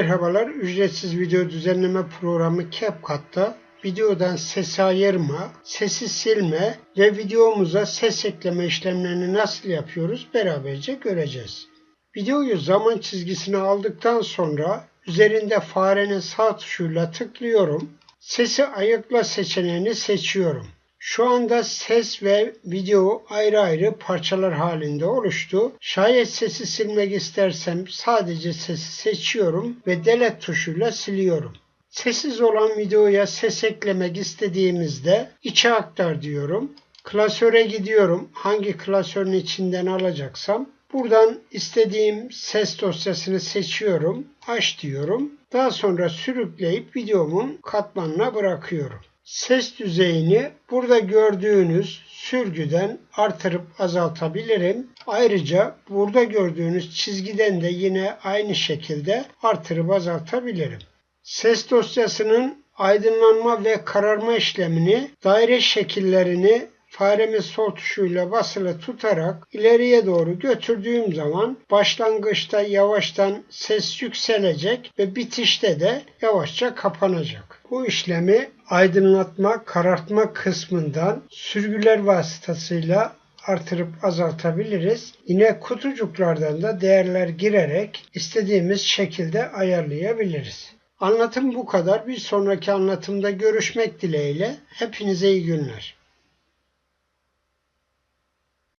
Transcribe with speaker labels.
Speaker 1: merhabalar. Ücretsiz video düzenleme programı CapCut'ta videodan sesi ayırma, sesi silme ve videomuza ses ekleme işlemlerini nasıl yapıyoruz beraberce göreceğiz. Videoyu zaman çizgisine aldıktan sonra üzerinde farenin sağ tuşuyla tıklıyorum. Sesi ayıkla seçeneğini seçiyorum. Şu anda ses ve video ayrı ayrı parçalar halinde oluştu. Şayet sesi silmek istersem sadece sesi seçiyorum ve delete tuşuyla siliyorum. Sessiz olan videoya ses eklemek istediğimizde içe aktar diyorum. Klasöre gidiyorum. Hangi klasörün içinden alacaksam. Buradan istediğim ses dosyasını seçiyorum. Aç diyorum. Daha sonra sürükleyip videomun katmanına bırakıyorum. Ses düzeyini burada gördüğünüz sürgüden artırıp azaltabilirim. Ayrıca burada gördüğünüz çizgiden de yine aynı şekilde artırıp azaltabilirim. Ses dosyasının aydınlanma ve kararma işlemini daire şekillerini faremin sol tuşuyla basılı tutarak ileriye doğru götürdüğüm zaman başlangıçta yavaştan ses yükselecek ve bitişte de yavaşça kapanacak. Bu işlemi aydınlatma, karartma kısmından sürgüler vasıtasıyla artırıp azaltabiliriz. Yine kutucuklardan da değerler girerek istediğimiz şekilde ayarlayabiliriz. Anlatım bu kadar. Bir sonraki anlatımda görüşmek dileğiyle. Hepinize iyi günler.